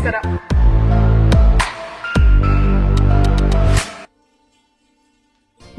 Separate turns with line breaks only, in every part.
Press करा.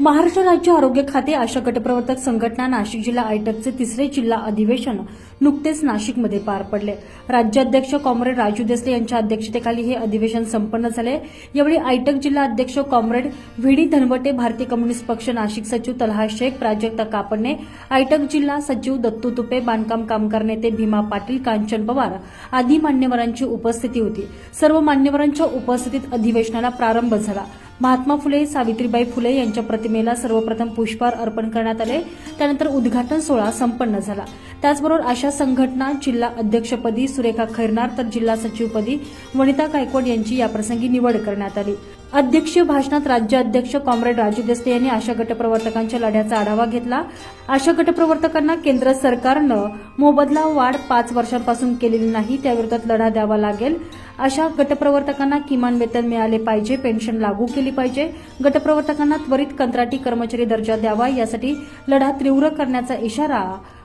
महाराष्ट्र राज्य आरोग्य खाते आशा गटप्रवर्तक संघटना नाशिक जिल्हा आयटकचे तिसरे जिल्हा अधिवेशन नुकतेच नाशिकमध्ये पार पडले. राज्याध्यक्ष कॉम्रेड राजू देसले यांच्या अध्यक्षतेखाली हे अधिवेशन संपन्न झाले. यावेळी आयटक जिल्हा अध्यक्ष कॉम्रेड व्ही डी धनवटे भारतीय कम्युनिस्ट पक्ष नाशिक सचिव तलहा शेख प्राजक्ता कापडणे आयटक जिल्हा सचिव दत्तू तुपे बांधकाम कामगार नेते भीमा पाटील कांचन पवार आदी मान्यवरांची उपस्थिती होती. सर्व मान्यवरांच्या उपस्थितीत अधिवेशनाला प्रारंभ झाला. महात्मा फुले सावित्रीबाई फुले यांच्या प्रतिमेला सर्वप्रथम पुष्पहार अर्पण करण्यात आले. त्यानंतर उद्घाटन सोहळा संपन्न झाला. त्याचबरोबर अशा संघटना जिल्हा अध्यक्षपदी सुरेखा खैरनार तर जिल्हा सचिवपदी वनिता गायकवाड यांची याप्रसंगी निवड करण्यात आली. अध्यक्षीय भाषणात राज्याध्यक्ष कॉम्रेड राजू देसले यांनी आशा गटप्रवर्तकांच्या लढ्याचा आढावा घेतला. आशा गटप्रवर्तकांना केंद्र सरकारनं मोबदला वाढ पाच वर्षांपासून केलेली नाही त्याविरोधात लढा द्यावा लागेल. अशा गटप्रवर्तकांना किमान वेतन मिळाले पाहिजे पेन्शन लागू केली पाहिजे. गटप्रवर्तकांना त्वरित कंत्राटी कर्मचारी दर्जा द्यावा यासाठी लढा तीव्र करण्याचा इशारा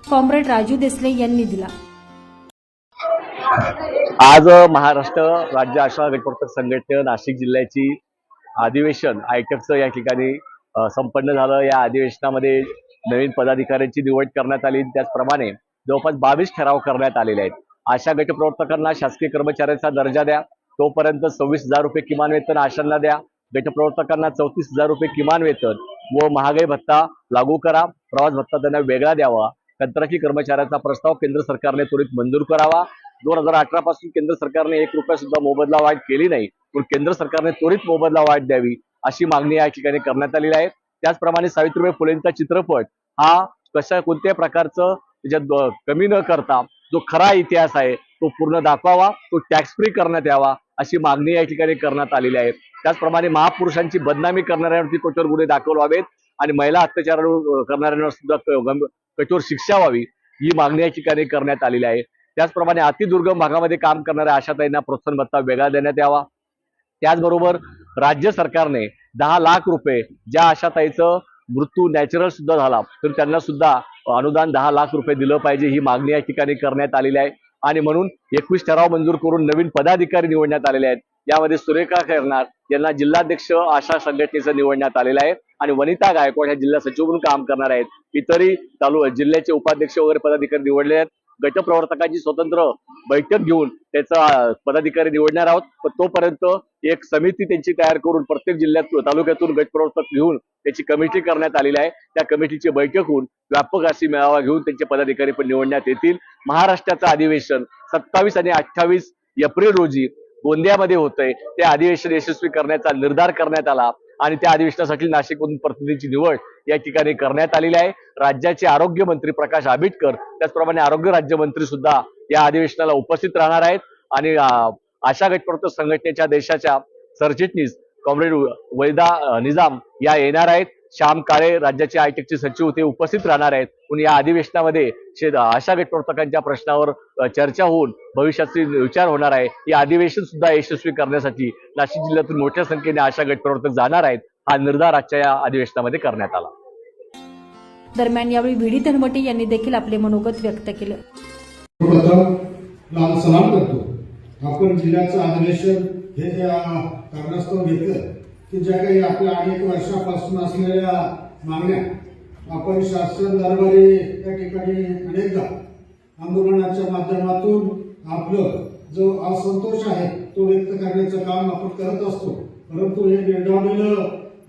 कॉम्रेड राजू देसले यांनी दिला.
आज महाराष्ट्र राज्य आशा गटप्रवर्तक संघटनेनं नाशिक जिल्ह्याची अधिवेशन आयटकचं या ठिकाणी संपन्न झालं. या अधिवेशनामध्ये नवीन पदाधिकाऱ्यांची निवड करण्यात आली. त्याचप्रमाणे जवळपास बावीस ठराव करण्यात आलेले आहेत. आशा गटप्रवर्तकांना शासकीय कर्मचाऱ्यांचा दर्जा द्या. तोपर्यंत सव्वीस हजार रुपये किमान वेतन आशांना द्या. गटप्रवर्तकांना चौतीस हजार रुपये किमान वेतन व महागाई भत्ता लागू करा. प्रवास भत्ता त्यांना वेगळा द्यावा. कंत्राटी कर्मचाऱ्यांचा प्रस्ताव केंद्र सरकारने त्वरित मंजूर करावा. दोन हजार अठरा पासून केंद्र सरकारने एक रुपया सुद्धा मोबदला वाढ केली नाही. पण केंद्र सरकारने त्वरित मोबदला वाढ द्यावी अशी मागणी या ठिकाणी करण्यात आलेली आहे. त्याचप्रमाणे सावित्रीबाई फुलेंचा चित्रपट हा कशा कोणत्याही प्रकारचं त्याच्यात कमी न करता जो खरा इतिहास आहे तो पूर्ण दाखवावा तो टॅक्स फ्री करण्यात यावा अशी मागणी या ठिकाणी करण्यात आलेली आहे. त्याचप्रमाणे महापुरुषांची बदनामी करणाऱ्यांवरती कठोर गुन्हे दाखल व्हावेत. आणि महिला अत्याचार करणाऱ्यांवर सुद्धा कठोर शिक्षा व्हावी ही मागणी या ठिकाणी करण्यात आलेली आहे. त्याचप्रमाणे अतिदुर्गम भागामध्ये काम करणाऱ्या आशाताईंना प्रोत्साहन भत्ता वेगळा देण्यात यावा. त्याचबरोबर राज्य सरकारने दहा लाख रुपये ज्या आशाताईचं मृत्यू नॅचरल सुद्धा झाला तर त्यांना सुद्धा अनुदान दहा लाख रुपये दिलं पाहिजे ही मागणी या ठिकाणी करण्यात आलेली आहे. आणि म्हणून एकवीस ठराव मंजूर करून नवीन पदाधिकारी निवडण्यात आलेले आहेत. यामध्ये सुरेखा खैरनार यांना जिल्हाध्यक्ष आशा संघटनेचं निवडण्यात आलेलं आहे. आणि वनिता गायकवाड ह्या जिल्हा सचिव म्हणून काम करणार आहेत. इतरही चालू जिल्ह्याचे उपाध्यक्ष वगैरे पदाधिकारी निवडले आहेत. गटप्रवर्तकाची स्वतंत्र बैठक घेऊन त्याचा पदाधिकारी निवडणार आहोत. पण तोपर्यंत एक समिती त्यांची तयार करून प्रत्येक जिल्ह्यात तालुक्यातून गटप्रवर्तक घेऊन त्याची कमिटी करण्यात आलेली आहे. त्या कमिटीची बैठक होऊन व्यापक अशी मेळावा घेऊन त्यांचे पदाधिकारी पण निवडण्यात येतील. महाराष्ट्राचं अधिवेशन सत्तावीस आणि अठ्ठावीस एप्रिल रोजी गोंदियामध्ये होतंय. ते अधिवेशन यशस्वी करण्याचा निर्धार करण्यात आला. आणि त्या अधिवेशनासाठी नाशिकमधून प्रतिनिधींची निवड या ठिकाणी करण्यात आलेली आहे. राज्याचे आरोग्य मंत्री प्रकाश आंबेडकर त्याचप्रमाणे आरोग्य राज्यमंत्री सुद्धा या अधिवेशनाला उपस्थित राहणार आहेत. आणि आशा गटप्रवर्तक संघटनेच्या देशाच्या सरचिटणीस कॉम्रेड वैदा निजाम या येणार आहेत. श्याम काळे राज्याचे आयटेकचे सचिव ते उपस्थित राहणार आहेत. म्हणून या अधिवेशनामध्ये शे- आशा गटप्रवर्तकांच्या प्रश्नावर चर्चा होऊन भविष्याचे विचार होणार आहे. या अधिवेशन सुद्धा यशस्वी करण्यासाठी नाशिक जिल्ह्यातून मोठ्या संख्येने आशा गटप्रवर्तक जाणार आहेत. हा निर्धार आजच्या या अधिवेशनामध्ये करण्यात आला.
दरम्यान यावेळी व्ही. डी. धनवटे यांनी देखील आपले मनोगत व्यक्त केले.
सलाम करतो. आपण जिल्ह्याचं अधिवेशन हे कारणास्तव घेतलं. की ज्या काही आपल्या अनेक वर्षापासून असलेल्या मागण्या आपण शासन दरबारी त्या ठिकाणी अनेकदा आंदोलनाच्या माध्यमातून आपलं जो असंतोष आहे तो व्यक्त करण्याचं काम आपण करत असतो. परंतु हे निर्धावलेलं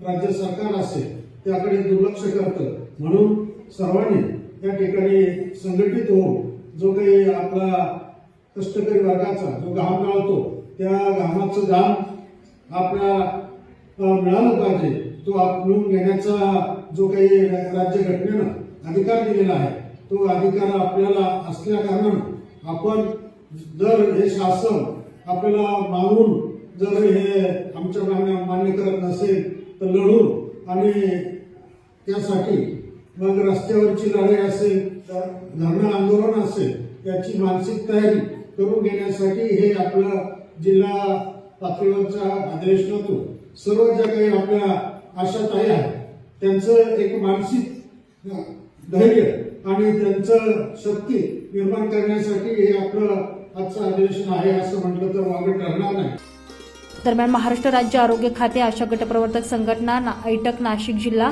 राज्य सरकार असेल त्याकडे दुर्लक्ष करतं. म्हणून सर्वांनी त्या ठिकाणी संघटित होऊन जो काही आपला कष्टकरी वर्गाचा जो घाम गाळतो त्या घामाचं घाम आपल्या मिळालं पाहिजे तो आपलून घेण्याचा जो काही राज्य घटनेनं अधिकार दिलेला आहे तो अधिकार आपल्याला असल्या कारण आपण जर हे शासन आपल्याला मागून जर हे आमच्या मागण्या मान्य करत नसेल तर लढून आणि त्यासाठी मग रस्त्यावरची लढाई असेल तर धरणं आंदोलन असेल याची मानसिक तयारी करून घेण्यासाठी हे आपलं जिल्हा पातळीवरच्या अधिवेशनातून सर्व ज्या काही आपल्या आशाताई आहेत त्यांचं एक मानसिक धैर्य आणि त्यांचं शक्ती निर्माण करण्यासाठी हे आपलं आजचं अधिवेशन आहे असं म्हटलं तर वागत ठरणार नाही.
दरम्यान महाराष्ट्र राज्य आरोग्य खाते आशा गटप्रवर्तक संघटना ना- ऐटक नाशिक जिल्हा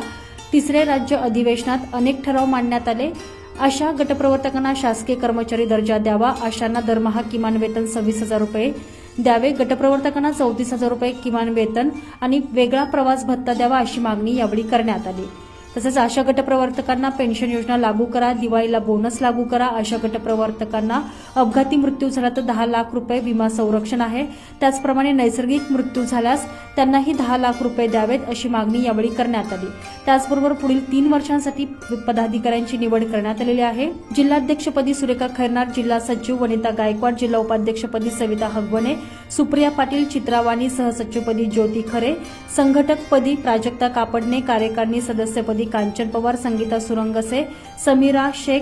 तिसरे राज्य अधिवेशनात अनेक ठराव मांडण्यात आले. अशा गटप्रवर्तकांना शासकीय कर्मचारी दर्जा द्यावा आशांना दरमहा किमान वेतन सव्वीस हजार रुपये द्यावे. गटप्रवर्तकांना चौतीस हजार रुपये किमान वेतन आणि वेगळा प्रवास भत्ता द्यावा अशी मागणी यावेळी करण्यात आली. तसंच आशा गटप्रवर्तकांना पेन्शन योजना लागू करा दिवाळीला बोनस लागू करा आशा गटप्रवर्तकांना अपघाती मृत्यू झाला तर दहा लाख रुपये विमा संरक्षण आहे. त्याचप्रमाणे नैसर्गिक मृत्यू झाल्यास त्यांनाही दहा लाख रुपये द्यावेत अशी मागणी यावेळी करण्यात आली. त्याचबरोबर पुढील तीन वर्षांसाठी पदाधिकाऱ्यांची निवड करण्यात आलेली आहे. जिल्हाध्यक्षपदी सुरेखा खैरनार जिल्हा सचिव वनिता गायकवाड जिल्हा उपाध्यक्षपदी सविता हगवणे सुप्रिया पाटील चित्रावाणी सहसचिवपदी ज्योती खरे संघटकपदी प्राजक्ता कापडणे कार्यकारिणी सदस्यपदी कांचन पवार संगीता सुरंगसे समीरा शेख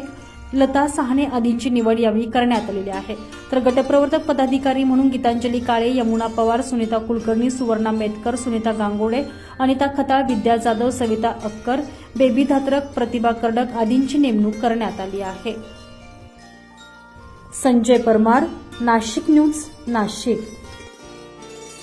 लता सहाने आदींची निवड यावेळी करण्यात आलेली आहे. तर गटप्रवर्तक पदाधिकारी म्हणून गीतांजली काळे यमुना पवार सुनीता कुलकर्णी सुवर्णा मेतकर सुनीता गांगोडे अनिता खताळ विद्या जाधव सविता अक्कर बेबी धात्रक प्रतिभा कर्डक आदींची नेमणूक करण्यात आली आहे. संजय परमार नाशिक न्यूज नाशिक.